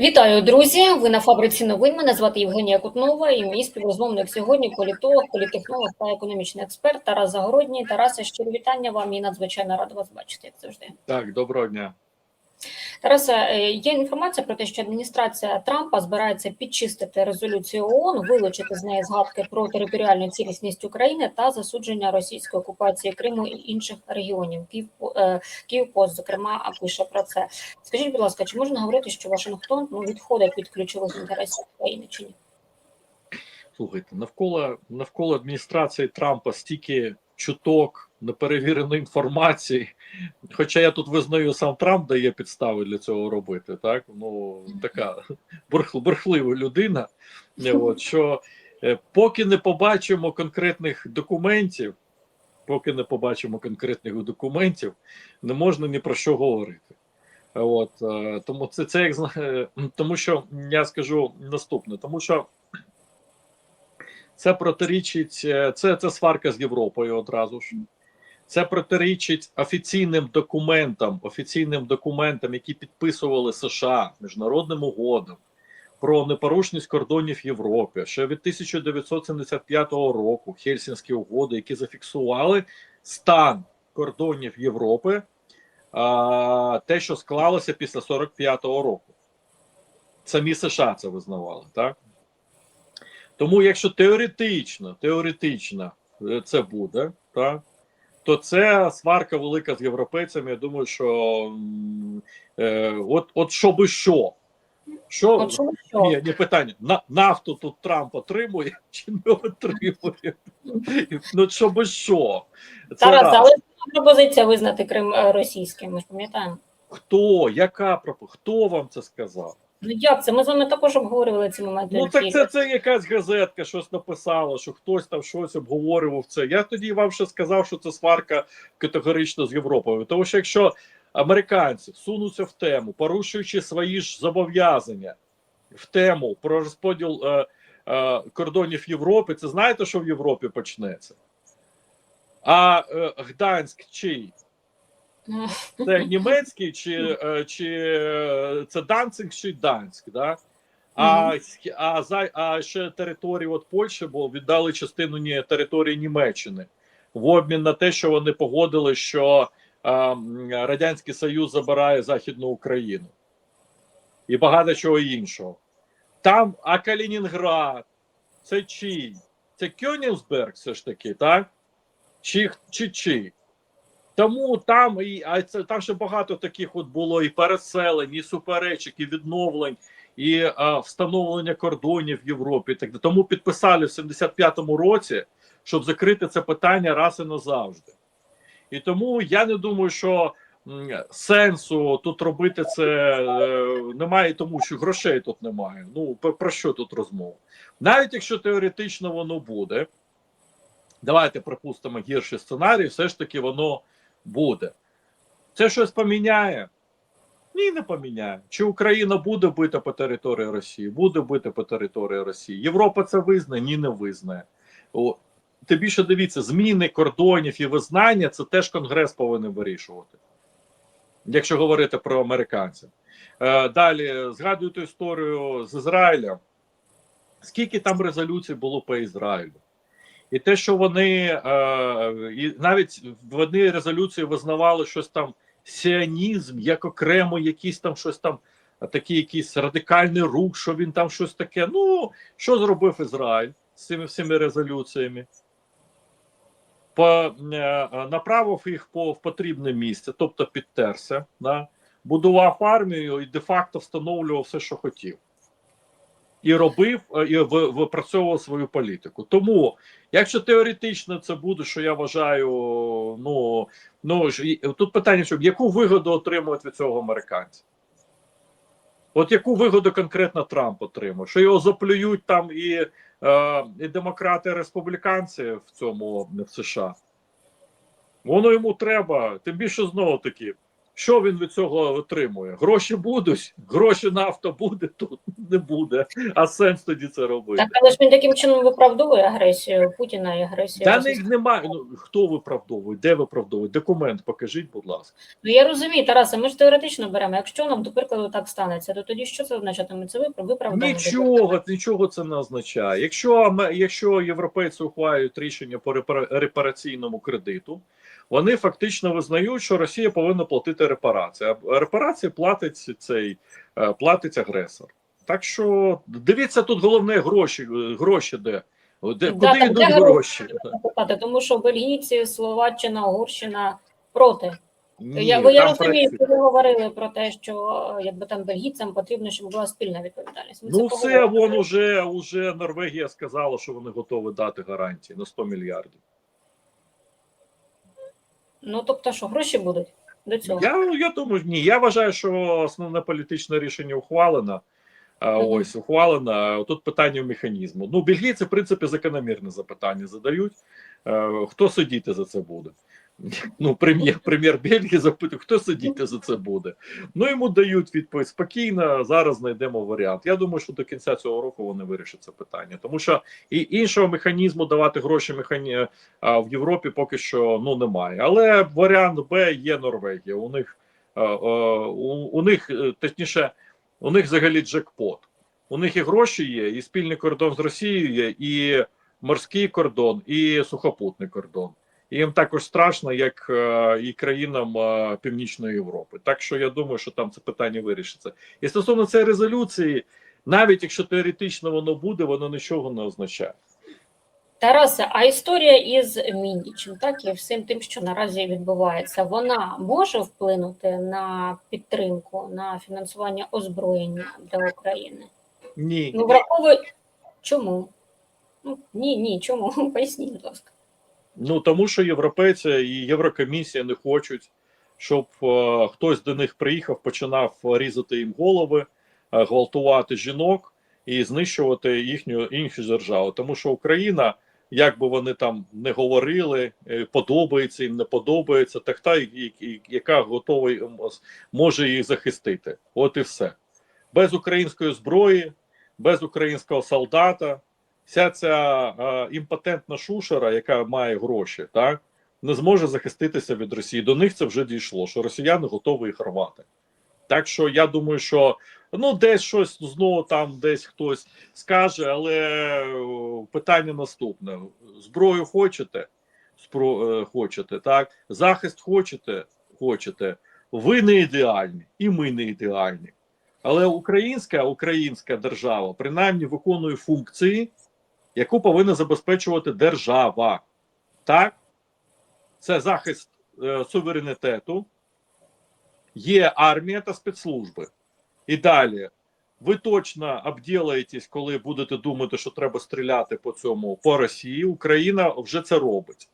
Вітаю, друзі! Ви на фабриці новин. Мене звати Євгенія Кутнова і мій співрозмовник сьогодні політолог, політехнолог та економічний експерт Тарас Загородній. Тарасе, щиро вітання вам і надзвичайно рада вас бачити, як завжди. Так, доброго дня. Тарасе, е, є інформація про те, що адміністрація Трампа збирається підчистити резолюцію ООН, вилучити з неї згадки про територіальну цілісність України та засудження російської окупації Криму і інших регіонів. Київ е, Київпост, зокрема, пише про це. Скажіть, будь ласка, чи можна говорити, що Вашингтон ну відходить від ключових інтересів України чи ні? Слухайте, навколо навколо адміністрації Трампа стільки чуток неперевіреної інформації. Хоча я тут визнаю, сам Трамп дає підстави для цього робити. Так ну така бурхл, бурхлива людина. От що е, поки не побачимо конкретних документів, поки не побачимо конкретних документів, не можна ні про що говорити. От е, тому це це як е, тому, що я скажу наступне, тому що це протирічить е, це, це сварка з Європою одразу ж. Це протирічить офіційним документам, офіційним документам, які підписували США міжнародним угодам про непорушність кордонів Європи ще від 1975 року Хельсінські угоди, які зафіксували стан кордонів Європи, а, те, що склалося після 45-го року. Самі США це визнавали, так? Тому, якщо теоретично, теоретично е, це буде, так, то це сварка велика з європейцями. Я думаю, що е, от, от що би що. Що, От що, що? ні, ні, питання. На, нафту тут Трамп отримує чи не отримує? Ну, що би що? Це Тарас, раз. але була пропозиція визнати Крим е, російським. Ми ж пам'ятаємо. Хто? Яка Хто вам це сказав? Ну як це? Ми з вами також обговорювали ці моменти. Ну так це, це якась газетка щось написала, що хтось там щось обговорював це. Я тоді вам ще сказав, що це сварка категорично з Європою. Тому що якщо американці сунуться в тему, порушуючи свої ж зобов'язання в тему про розподіл е, е, кордонів Європи, це знаєте, що в Європі почнеться? А е, Гданськ чий? Це німецький, чи, е, чи е, це Данцинг, чи Данськ, да? А, а, а ще території от Польщі, бо віддали частину ні, території Німеччини в обмін на те, що вони погодили, що а, Радянський Союз забирає Західну Україну і багато чого іншого. Там, а Калінінград, це чий? Це Кьонігсберг все ж таки, так? Чи, чи чий? Тому там і а це там ще багато таких от було і переселень, і суперечок, і відновлень, і а, встановлення кордонів в Європі. Так тому підписали в 75-му році, щоб закрити це питання раз і назавжди. І тому я не думаю, що сенсу тут робити це е, немає, тому що грошей тут немає. Ну про що тут розмова? Навіть якщо теоретично воно буде, давайте припустимо гірший сценарій, все ж таки воно буде. Це щось поміняє? Ні, не поміняє. Чи Україна буде бита по території Росії? Буде бита по території Росії. Європа це визнає? Ні, не визнає. О, Тим більше дивіться, зміни кордонів і визнання це теж Конгрес повинен вирішувати. Якщо говорити про американців. Е, далі згадуєте історію з Ізраїлем. Скільки там резолюцій було по Ізраїлю? І те, що вони е, і навіть в одній резолюції визнавали щось там сіанізм, як окремо якийсь там щось там, такий якийсь радикальний рух, що він там щось таке. Ну, що зробив Ізраїль з цими всіми резолюціями? По, е, направив їх по в потрібне місце, тобто підтерся, да? будував армію і де-факто встановлював все, що хотів. І робив е, і випрацьовував свою політику. Тому, якщо теоретично це буде, що я вважаю, ну ну тут питання, щоб яку вигоду отримують від цього американці? От яку вигоду конкретно Трамп отримує? Що його заплюють там і, е, і демократи, і республіканці в цьому в США? Воно йому треба, тим більше знову таки. Що він від цього отримує? Гроші будуть, гроші нафта буде, тут не буде. А сенс тоді це робити. Так, але ж він таким чином виправдовує агресію Путіна і агресію. Та них немає. Ну хто виправдовує? Де виправдовує? Документ покажіть, будь ласка. Ну я розумію, Тарасе, ми ж теоретично беремо. Якщо нам, до прикладу, так станеться, то тоді що це означатиме? Це виправ- виправдання. Нічого, нічого це не означає. Якщо якщо європейці ухвалюють рішення по репара- репараційному кредиту, вони фактично визнають, що Росія повинна платити репарації. А репарації платить цей е, платить агресор. Так що дивіться тут головне гроші. Гроші де? Де Да, куди йдуть гроші? Питати, тому що бельгійці, Словаччина, Угорщина проти. Ні, я, бо я розумію, що ви говорили про те, що якби там бельгійцям потрібно, щоб була спільна відповідальність. Ми Ну, це все, поговоримо. вон уже, уже Норвегія сказала, що вони готові дати гарантії на 100 мільярдів. Ну тобто, що гроші будуть до цього. Я, я думаю, ні. Я вважаю, що основне політичне рішення ухвалено. Ось ухвалено. Тут питання механізму. Ну, бельгійці, в принципі, закономірне запитання задають. Е, Хто сидіти за це буде? Ну, прем'єр, прем'єр Бельгії запитує, хто сидіти за це буде. Ну йому дають відповідь спокійно. Зараз знайдемо варіант. Я думаю, що до кінця цього року вони вирішать це питання, тому що і іншого механізму давати гроші механі... а, в Європі поки що ну немає. Але варіант Б є Норвегія. У них е, е, у, у них е, точніше, у них взагалі джекпот. У них і гроші є, і спільний кордон з Росією є, і морський кордон, і сухопутний кордон. Їм також страшно, як е, і країнам е, Північної Європи. Так що я думаю, що там це питання вирішиться. І стосовно цієї резолюції, навіть якщо теоретично воно буде, воно нічого не означає. Тарасе, а історія із Міндічем, так і всім тим, що наразі відбувається, вона може вплинути на підтримку, на фінансування озброєння для України? Ні, Ну, враховуй, чому? Ну, ні, ні, чому? Поясніть, будь ласка. Ну тому що європейці і Єврокомісія не хочуть, щоб е, хтось до них приїхав, починав різати їм голови, е, гвалтувати жінок і знищувати їхню іншу державу. Тому що Україна, як би вони там не говорили, е, подобається їм, не подобається, так та яка готова може їх захистити. От і все. Без української зброї, без українського солдата вся ця е, імпотентна шушера, яка має гроші, так не зможе захиститися від Росії. До них це вже дійшло, що росіяни готові їх рвати. Так що я думаю, що ну десь щось знову там десь хтось скаже, але е, питання наступне: зброю хочете, Спро, е, хочете, так, захист хочете, хочете. Ви не ідеальні, і ми не ідеальні. Але українська українська держава принаймні виконує функції, яку повинна забезпечувати держава. Так, це захист е, суверенітету, є армія та спецслужби. І далі. Ви точно обділаєтесь, коли будете думати, що треба стріляти по цьому по Росії. Україна вже це робить.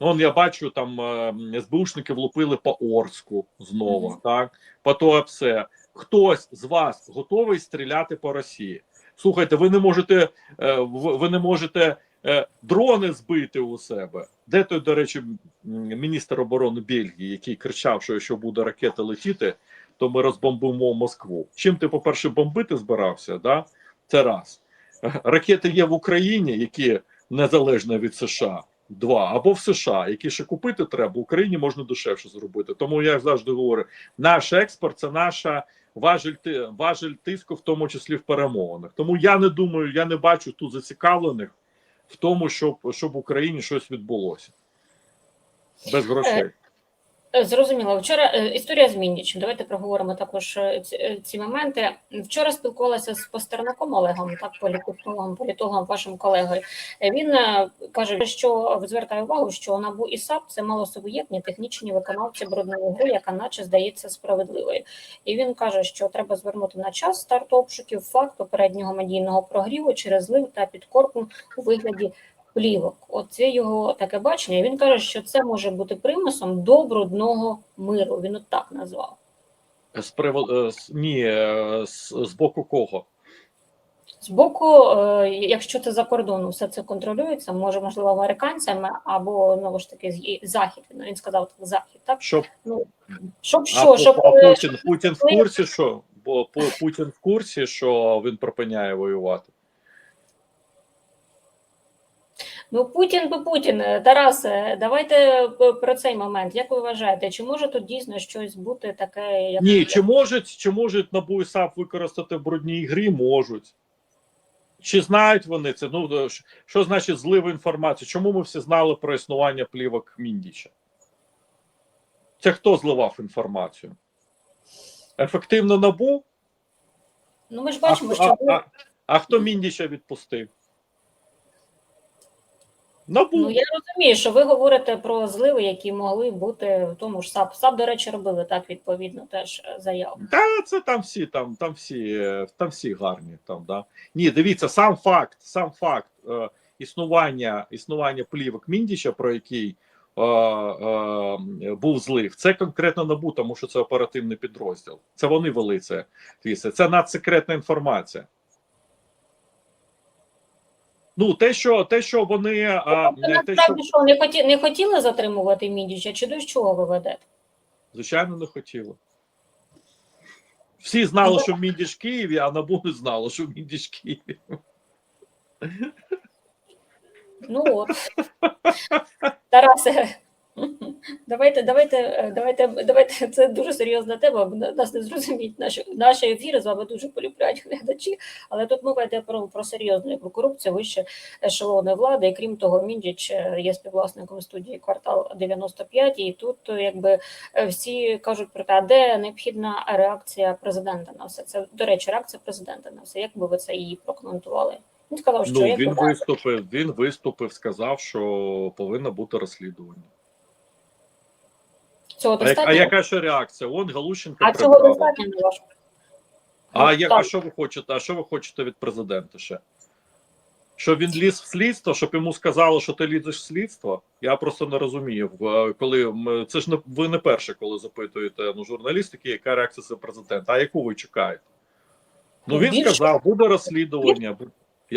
Ну, он я бачу, там е, СБУшники влупили по Орську знову, Мгм. так, по Туапсе. Хтось з вас готовий стріляти по Росії? Слухайте, ви не можете, е, ви не можете е, дрони збити у себе. Де той, до речі, міністр оборони Бельгії, який кричав, що якщо буде ракета летіти, то ми розбомбимо Москву. Чим ти, по-перше, бомбити збирався? Да? Це раз. Ракети є в Україні, які незалежно від США. Два або в США, які ще купити треба, в Україні можна дешевше зробити. Тому я завжди говорю: наш експорт це наша важель важель тиску, в тому числі в перемовинах. Тому я не думаю, я не бачу тут зацікавлених в тому, щоб щоб в Україні щось відбулося без грошей. Е, Зрозуміло. Вчора е, історія з Міндічем. Давайте проговоримо також е, ці, моменти. Вчора спілкувалася з Постернаком Олегом, так політологом, політологом, вашим колегою. Він каже, що звертає увагу, що НАБУ і САП це малосуб'єктні технічні виконавці брудної гри, яка наче здається справедливою. І він каже, що треба звернути на час старту обшуків факт попереднього медійного прогріву через злив та підкорку у вигляді плівок. Оце його таке бачення. Він каже, що це може бути примусом до брудного миру. Він от так назвав. З приводу е, ні, е, з, з боку кого? З боку, е, якщо це за кордону, все це контролюється, може, можливо, американцями або знову ж таки захід. Ну, він сказав так, захід, так? Щоб Ну, щоб а, що, щоб а Путін, Путін в курсі, що бо Путін в курсі, що він припиняє воювати. Ну, Путін би Путін. Тарасе, давайте про цей момент. Як ви вважаєте, чи може тут дійсно щось бути таке, як Ні, чи можуть, чи можуть НАБУ і САП використати в брудній грі? Можуть. Чи знають вони це? Ну що- що значить злив інформацію? Чому ми всі знали про існування плівок Міндіча? Це хто зливав інформацію? Ефективно набу? ну ми ж бачимо, а, що а, а хто Міндіча відпустив? Набу. ну я розумію, що ви говорите про зливи, які могли бути в тому ж САП. САП, до речі, робили так відповідно теж е, заяву. Та це там всі, там, там всі, е, там всі гарні. Там, да. Ні, дивіться, сам факт, сам факт е, існування, існування плівок Міндіча, про який е, е, був злив, це конкретно набу, тому що це оперативний підрозділ. Це вони вели це. Це, це надсекретна інформація. Ну, те, що те, що вони а, Тобто, те, що, що не хотіли не хотіли затримувати Міндіча, чи до чого ви ведете? звичайно, не хотіли. Всі знали, що Міндіч в Києві, а набу не знало, що Міндіч в Києві. Ну от. Тарасе, давайте, давайте, е, давайте, давайте. Це дуже серйозна тема. Нас не зрозуміють наші, наші ефіри з вами дуже полюбляють глядачі. Але тут мова йде про, про серйозну якби, корупцію вище ешелони влади. І крім того, Міндіч е, є співвласником студії квартал 95, і тут е, якби всі кажуть про те, а де необхідна реакція президента на все це. До речі, реакція президента на все. Як би ви це її прокоментували? Він сказав, що Ну, він виступив, він виступив, сказав, що повинно бути розслідування. Цього А, достатньо. а яка ще реакція? Он Галущенко А цього прибрали. достатньо на ваш А, Ну, як, а що ви хочете? А що ви хочете від президента ще? Щоб він ліз в слідство, щоб йому сказали, що ти лізеш в слідство? Я просто не розумію. Коли ми- це ж не ви не перше, коли запитуєте ну, журналістики, яка реакція це президента? А яку ви чекаєте? Ну Ну, він сказав, буде розслідування.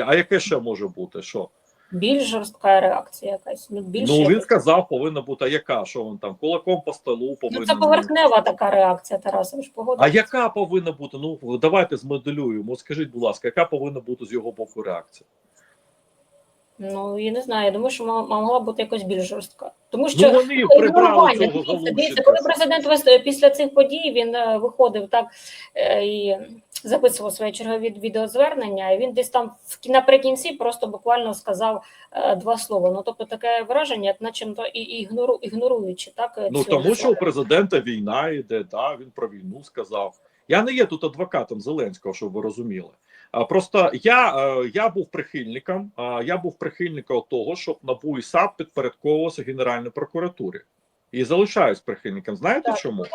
А яке ще може бути? Що? Більш жорстка реакція якась. Ну, більш Ну він сказав, повинна бути. А яка? Що він там кулаком по столу повинен? ну, це поверхнева така реакція, Тарас, ви ж А яка повинна бути? Ну давайте змоделюємо. Скажіть, будь ласка, яка повинна бути з його боку реакція? Ну, я не знаю, я думаю, що могла бути якось більш жорстка. Тому що Ну вони Ну, прибрали цього коли президент після цих подій він е, виходив так е, і записував своє чергові відеозвернення, і він десь там наприкінці просто буквально сказав е, два слова. Ну тобто таке враження, як начебто і ігнору, ігноруючи так. е, Ну тому що у президента війна йде, да, він про війну сказав. Я не є тут адвокатом Зеленського, щоб ви розуміли. А просто я, е, я був прихильником. Я був прихильником того, щоб НАБУ і САП підпорядковувалося Генеральній прокуратурі. І залишаюсь прихильником. Знаєте Так, чому?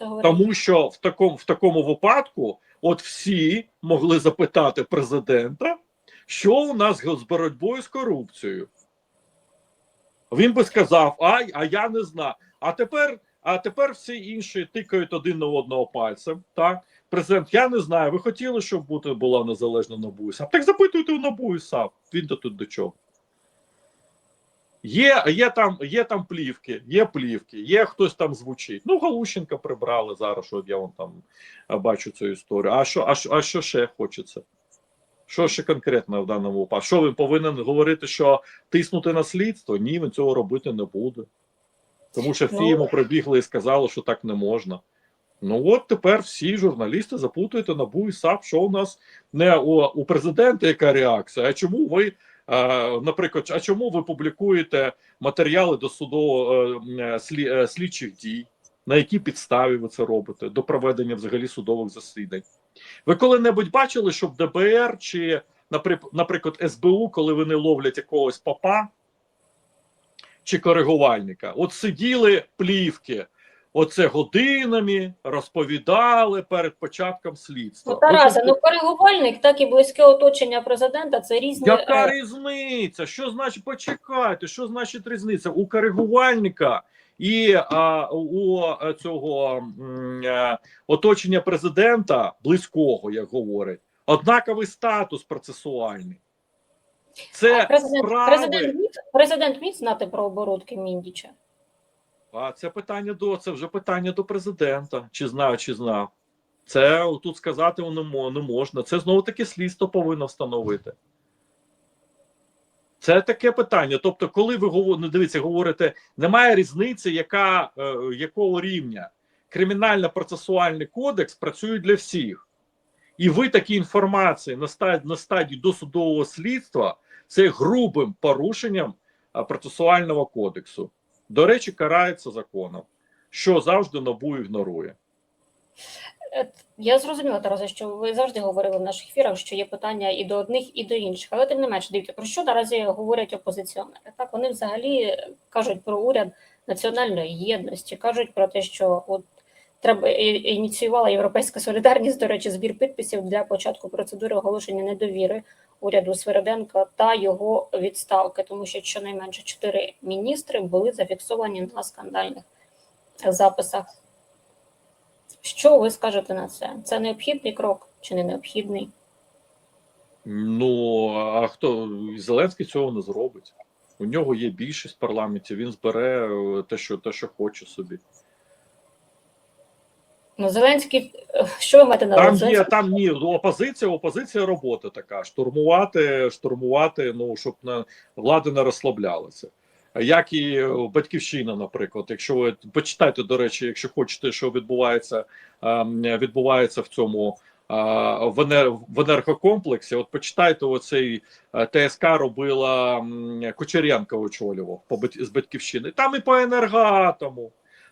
Говорите. Тому що в такому в такому випадку, от всі могли запитати президента, що у нас з боротьбою з корупцією. Він би сказав: Ай, а я не знаю. А тепер, а тепер всі інші тикають один на одного пальцем. Так, президент, я не знаю. Ви хотіли, щоб бути була незалежна НАБУ і САП? Так запитуйте у НАБУ і САП. Він до тут до чого. Є, є, там, є там плівки, є плівки, є хтось там звучить. Ну, Галущенка прибрали зараз, що я вон там бачу цю історію. А що, а, що- а що ще хочеться? Що ще конкретно в даному випадку? Що він повинен говорити, що тиснути на слідство? Ні, він цього робити не буде. Тому що всі Ну. йому прибігли і сказали, що так не можна. Ну от тепер всі журналісти запутуєте НАБУ і САП, що у нас не у, у президента яка реакція, а чому ви, наприклад, а чому ви публікуєте матеріали до судово е, е, слідчих дій? На якій підставі ви це робите до проведення взагалі судових засідань? Ви коли-небудь бачили, щоб ДБР чи, наприк- наприклад, СБУ, коли вони ловлять якогось папа чи коригувальника, от сиділи плівки, оце годинами розповідали перед початком слідства. Ну, Тарасе, ну коригувальник, так і близьке оточення президента це різні. яка е, різниця? Що значить почекайте? Що значить різниця? У коригувальника і а, у е, цього м, е, оточення президента близького, як говорять, однаковий статус процесуальний. Це президент, справи. президент, міг, президент міг знати про оборудки Міндіча? А це питання до це вже питання до президента. Чи знав, чи знав. Це тут сказати не, можна. Це знову таки слідство повинно встановити. Це таке питання. Тобто, коли ви ну, дивіться, говорите, немає різниці, яка е, якого рівня кримінально-процесуальний кодекс працює для всіх. І ви такі інформації на стадії, на стадії досудового слідства це грубим порушенням процесуального кодексу. До речі, карається законом, що завжди НАБУ ігнорує. Е, Я зрозуміла, Тарасе, що ви завжди говорили в наших ефірах, що є питання і до одних, і до інших. Але тим не менше, дивіться, про що наразі говорять опозиціонери? Так, вони взагалі кажуть про уряд національної єдності, кажуть про те, що от треба ініціювала Європейська солідарність, до речі, збір підписів для початку процедури оголошення недовіри уряду Свериденка та його відставки, тому що щонайменше чотири міністри були зафіксовані на скандальних записах. Що ви скажете на це? Це необхідний крок чи не необхідний? Ну а хто Зеленський цього не зробить? У нього є більшість в парламенті. Він збере е, те, що те, що хоче собі. Ну, Зеленський, е, що ви маєте на Там увазі? є там ні опозиція. Опозиція робота така: штурмувати, штурмувати. Ну щоб на влада не розслаблялася. Як і батьківщина, наприклад, якщо ви почитайте, до речі, якщо хочете, що відбувається, ем, відбувається в цьому е, в енергокомплексі. От почитайте, оцей е, ТСК робила м, Кучеренко очолював з батьківщини. Там і по енергоатому,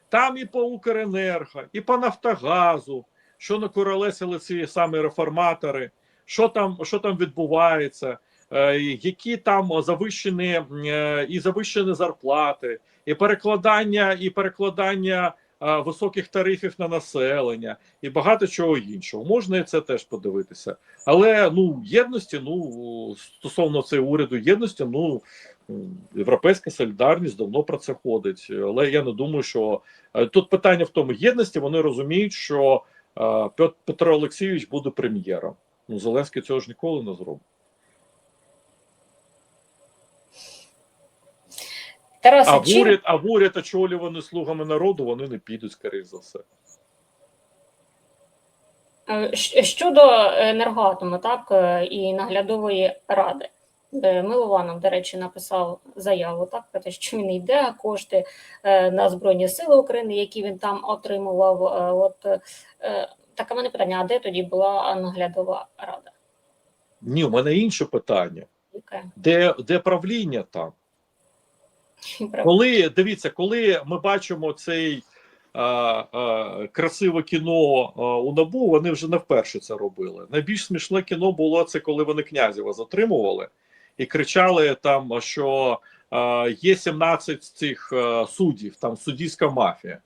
там і по Укренерго, і по Нафтогазу, що накуролесили ці самі реформатори, що там, що там відбувається, е, які там завищені е, і завищені зарплати, і перекладання, і перекладання е, високих тарифів на населення, і багато чого іншого. Можна і це теж подивитися. Але ну єдності, ну стосовно цього уряду єдності, ну європейська солідарність давно про це ходить. Але я не думаю, що е, тут питання в тому єдності. Вони розуміють, що е, Петро Олексійович буде прем'єром. Ну Зеленський цього ж ніколи не зробить. Тарасе, А в чим- уряд, а в уряд очолюваний слугами народу, вони не підуть, скоріш за все. Е, Щодо енергоатому, так, і наглядової ради. Е, Милованов, до речі, написав заяву так, про те, що він йде, кошти е, на Збройні Сили України, які він там отримував. Е, От таке мене питання: а де тоді була наглядова рада? Ні, у мене інше питання: Яке? де, де правління там? Коли дивіться, коли ми бачимо цей а, а, красиве кіно а, у набу, вони вже не вперше це робили. Найбільш смішне кіно було це, коли вони князєва затримували і кричали там, що а, є 17 цих а, суддів, там суддівська мафія.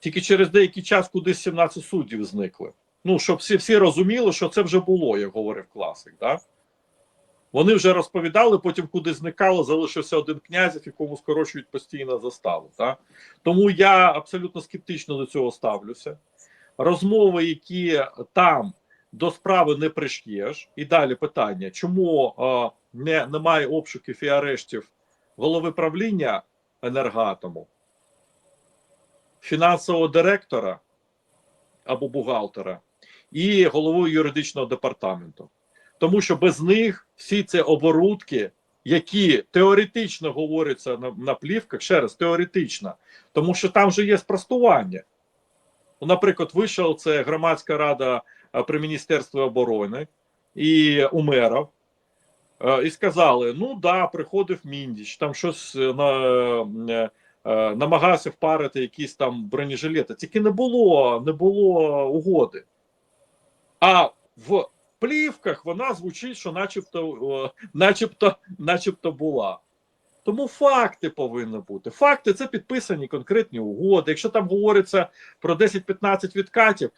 Тільки через деякий час кудись 17 суддів зникли. Ну, щоб всі всі розуміли, що це вже було, як говорив класик. Да? Вони вже розповідали, потім куди зникало, залишився один князів, якому скорочують постійно заставу. Так? Тому я абсолютно скептично до цього ставлюся. Розмови, які там до справи не приш'єш. І далі питання: чому е, не, немає обшуків і арештів голови правління енергоатому, фінансового директора або бухгалтера і головою юридичного департаменту? тому що без них всі ці оборудки, які теоретично говоряться на, на плівках, ще раз теоретично, тому що там же є спростування. Ну, Наприклад, вийшов це громадська рада при Міністерстві оборони і Умеров, і сказали: ну да, приходив міндіч, там щось е, на, е, е, намагався впарити якісь там бронежилети. Тільки не було, не було угоди. А в плівках вона звучить, що начебто, начебто, начебто була. Тому факти повинні бути. Факти це підписані конкретні угоди. Якщо там говориться про 10-15 відкатів,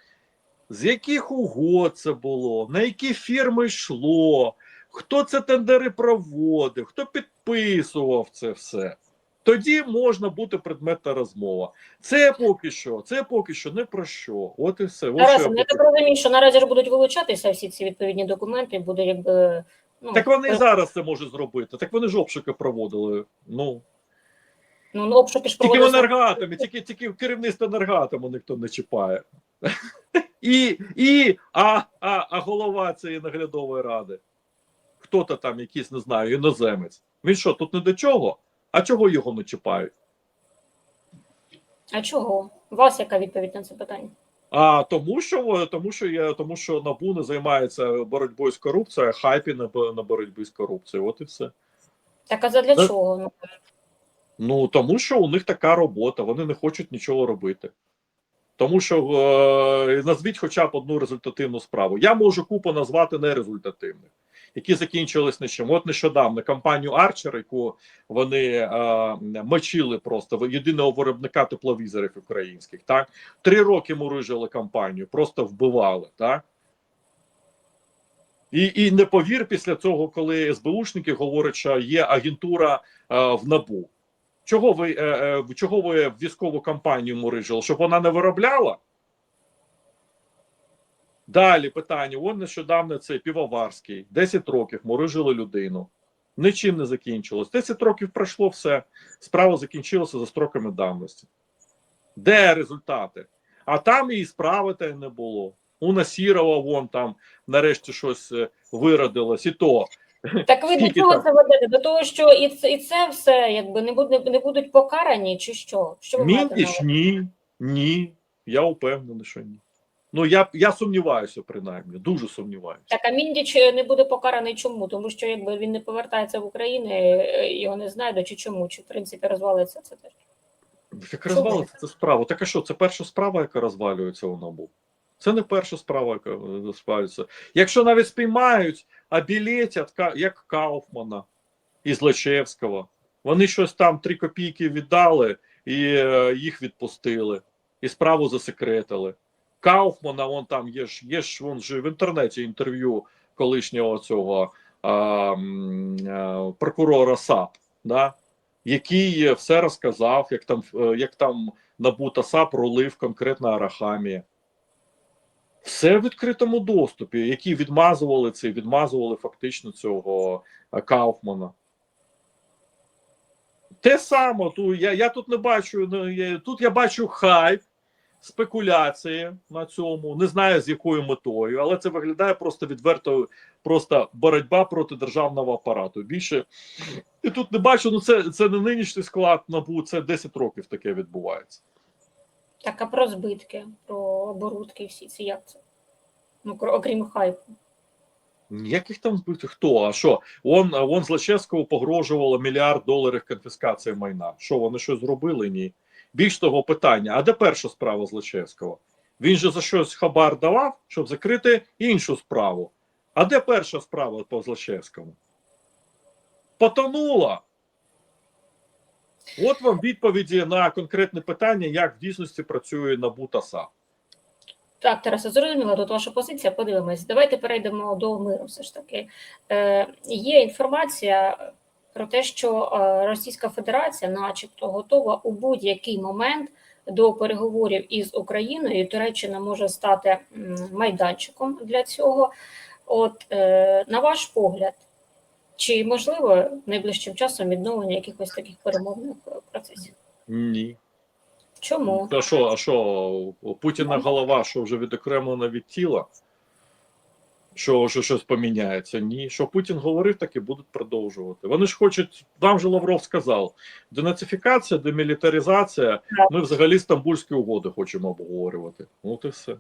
з яких угод це було, на які фірми йшло, хто це тендери проводив, хто підписував це все. тоді можна бути предметна розмова. Це поки що, це поки що не про що. От і все. Тарас, я так розумію, що наразі ж будуть вилучатися всі ці відповідні документи, буде якби ну Так вони і зараз це можуть зробити. Так вони ж обшуки проводили. Ну ну, ну обшуки ж тільки в проводилися. енергатомі, тільки тільки в керівництво енергатому ніхто не чіпає. І, і а, а, а голова цієї наглядової ради. Хто-то там, якийсь, не знаю, іноземець. Він що, тут не до чого? А чого його не чіпають? А чого? У вас яка відповідь на це питання? А тому, що тому, що я тому, що НАБУ не займається боротьбою з корупцією, а хайпі на, на боротьбі з корупцією. От і все. Так а задля Та- чого? Ну, Ну тому що у них така робота, вони не хочуть нічого робити. Тому що е, назвіть хоча б одну результативну справу. Я можу купу назвати нерезультативних, які закінчились нічим. От нещодавно компанію Archer, яку вони е, мочили просто єдиного виробника тепловізорів українських. Так три роки мурижили компанію, просто вбивали. Так і, і не повір після цього, коли СБУшники говорять, що є агентура е, в НАБУ. Чого ви, е, е, чого ви військову кампанію мурижили? Щоб вона не виробляла? Далі питання. Вон нещодавно цей півоварський. 10 років мурижили людину. Нічим не закінчилось. 10 років пройшло все. Справа закінчилася за строками давності. Де результати? А там і справи та не було. У Насірова вон там нарешті щось е, виродилось, і то Так ви до чого це ведете? До того, що і це, і це все якби не буде не будуть покарані, чи що? Що Міндіч ні, ні. Я впевнений, що ні. Ну я я сумніваюся, принаймні, дуже сумніваюся. Так, а Міндіч не буде покараний чому? Тому що якби він не повертається в Україну, його не знайдуть, чи чому? Чи в принципі розвалиться це теж? Як розвалиться ця справа? Так а що, це перша справа, яка розвалюється у НАБУ? Це не перша справа, яка розвалюється. Якщо навіть спіймають, а білетять, як Кауфмана із Лечевського, вони щось там три копійки віддали і е, їх відпустили, і справу засекретили. Кауфмана, вон там є ж, є ж вон же в інтернеті інтерв'ю колишнього цього а, а, прокурора САП, да? який все розказав, як там, е, як там НАБУ та САП рулив конкретно Арахамія. Все в відкритому доступі, які відмазували це, відмазували фактично цього е, Кауфмана. Те саме, я, я тут не бачу, ну, тут я бачу хайп, спекуляції на цьому, не знаю з якою метою, але це виглядає просто відверто, просто боротьба проти державного апарату. Більше і тут не бачу, ну це, це не нинішній склад НАБУ, це 10 років таке відбувається. Так, а про збитки, про оборудки всі ці як це? Ну, окрім хайпу. Ніяких там збитих. Хто? А що? Он, он Злочевського погрожувало мільярд доларів конфіскації майна. Що, вони щось зробили? Ні. Більш того, питання: а де перша справа Злочевського? Він же за щось хабар давав, щоб закрити іншу справу. А де перша справа по Злочевському? Потонула. От вам відповіді на конкретне питання, як в дійсності працює НАБУ та САП. Так, Тарасе, зрозуміло, тут ваша позиція. Подивимось. Давайте перейдемо до миру. Все ж таки е, є інформація про те, що е, Російська Федерація, начебто, готова у будь-який момент до переговорів із Україною. Туреччина може стати майданчиком для цього. От е, на ваш погляд, чи можливо найближчим часом відновлення якихось таких перемовних процесів? Ні. Чому? А що, а що, у Путіна голова, що вже відокремлена від тіла? Що, що щось поміняється? Ні. Що Путін говорив, так і будуть продовжувати. Вони ж хочуть, вам же Лавров сказав: денацифікація, демілітаризація. Ми взагалі Стамбульські угоди хочемо обговорювати. От і все.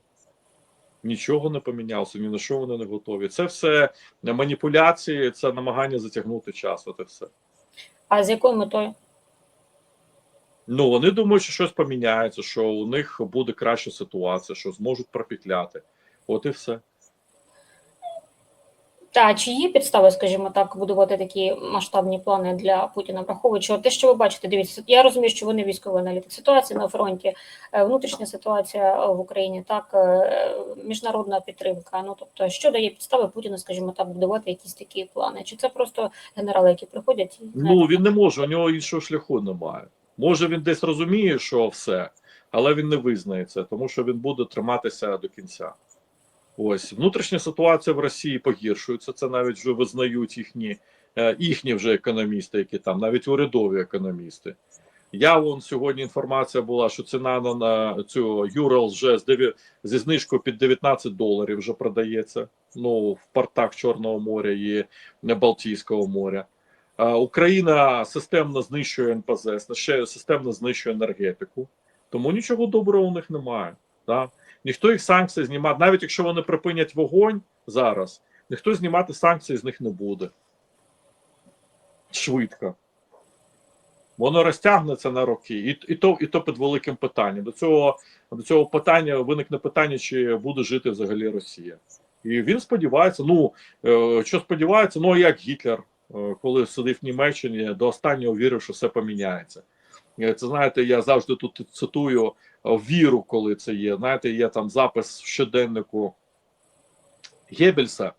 Нічого не помінялося, ні на що вони не готові. Це все маніпуляції, це намагання затягнути час. От і все. А з якою метою? Ну, вони думають, що щось поміняється, що у них буде краща ситуація, що зможуть пропетляти. От і все. Та чи є підстави, скажімо так, будувати такі масштабні плани для Путіна, враховуючи те, що ви бачите, дивіться, я розумію, що вони військовий аналітик. Ситуація на фронті, е, внутрішня ситуація в Україні, так е, міжнародна підтримка. Ну тобто, що дає підстави Путіну, скажімо так, будувати якісь такі плани? Чи це просто генерали, які приходять і Ну він не може, у нього іншого шляху немає. Може він десь розуміє, що все, але він не визнає це, тому що він буде триматися до кінця. Ось внутрішня ситуація в Росії погіршується. Це навіть вже визнають їхні, е, їхні вже економісти, які там, навіть урядові економісти. Я вон сьогодні інформація була, що ціна на, на цю Юрал вже з дев'я- зі знижкою під 19 доларів вже продається. Ну в портах Чорного моря і Балтійського моря. Україна системно знищує НПЗ, ще системно знищує енергетику, тому нічого доброго у них немає. Да? Ніхто їх санкцій знімати, навіть якщо вони припинять вогонь зараз, ніхто знімати санкції з них не буде. Швидко. Воно розтягнеться на роки, і, і, то, і то під великим питанням. До цього, до цього питання виникне питання, чи буде жити взагалі Росія. І він сподівається, ну е, що сподівається, ну як Гітлер, е, коли сидив в Німеччині, до останнього вірив, що все поміняється. Е, Це знаєте, я завжди тут цитую віру, коли це є. Знаєте, є там запис в щоденнику Геббельса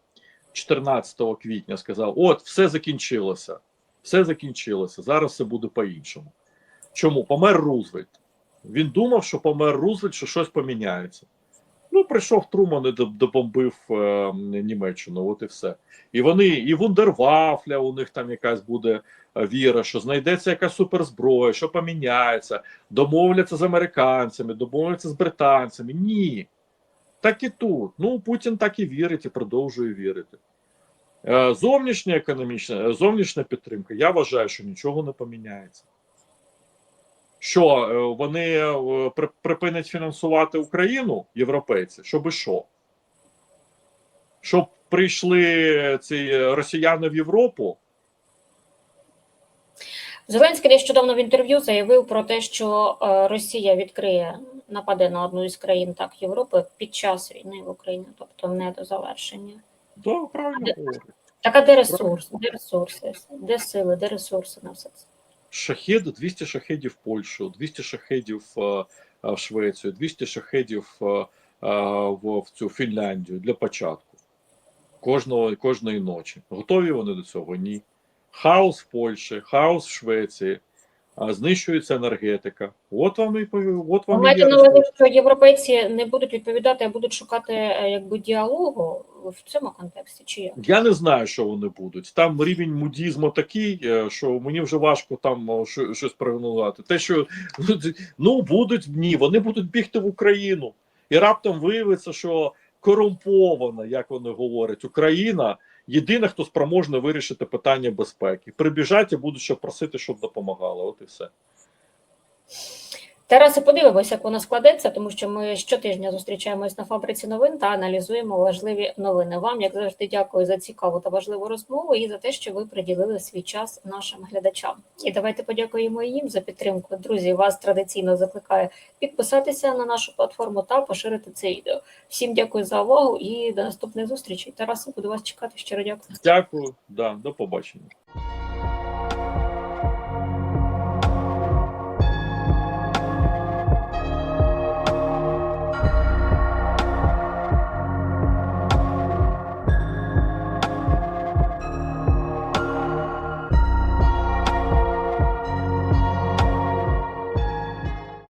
14 квітня сказав: От, все закінчилося. Все закінчилося. Зараз все буде по-іншому. Чому? Помер Рузвельт. Він думав, що помер Рузвельт, що щось поміняється. Ну, прийшов Труман і добомбив е, Німеччину, от і все. І вони, і Вундервафля, у них там якась буде е, віра, що знайдеться якась суперзброя, що поміняється, домовляться з американцями, домовляться з британцями. Ні. Так і тут. Ну, Путін так і вірить і продовжує вірити. Е, Зовнішня економічна, е, зовнішня підтримка, я вважаю, що нічого не поміняється. Що е, вони е, припинять фінансувати Україну, європейці, щоб що? Щоб прийшли ці е, росіяни в Європу, Зеленський нещодавно в інтерв'ю заявив про те, що Росія відкриє нападе на одну із країн так Європи під час війни в Україні, тобто не до завершення. то правильно. Так а де ресурс? Де ресурси? Де сили, де ресурси на все це? Шахед, 200 шахедів в Польщу, 200 шахедів е, е, в Швецію, 200 шахедів е, в, цю Фінляндію для початку. Кожного, кожної ночі. Готові вони до цього? Ні. Хаос в Польщі, хаос в Швеції, знищується енергетика. От вам і от вам маєте на увазі, що європейці не будуть відповідати, а будуть шукати е, якби діалогу в цьому контексті? Чи як? Я не знаю, що вони будуть. Там рівень мудізму такий, е, що мені вже важко там щось прогнозувати. Те, що ну будуть ні, вони будуть бігти в Україну, і раптом виявиться, що корумпована, як вони говорять, Україна єдина, хто спроможне вирішити питання безпеки. Прибіжать і будуть ще просити, щоб допомагали. От і все. Тарасе, подивимося, як воно складеться, тому що ми щотижня зустрічаємось на фабриці новин та аналізуємо важливі новини. Вам, як завжди, дякую за цікаву та важливу розмову і за те, що ви приділили свій час нашим глядачам. І давайте подякуємо їм за підтримку. Друзі, вас традиційно закликаю підписатися на нашу платформу та поширити це відео. Всім дякую за увагу і до наступних зустрічей. Тарасе, буду вас чекати. Щиро дякую. Дякую, да, до побачення.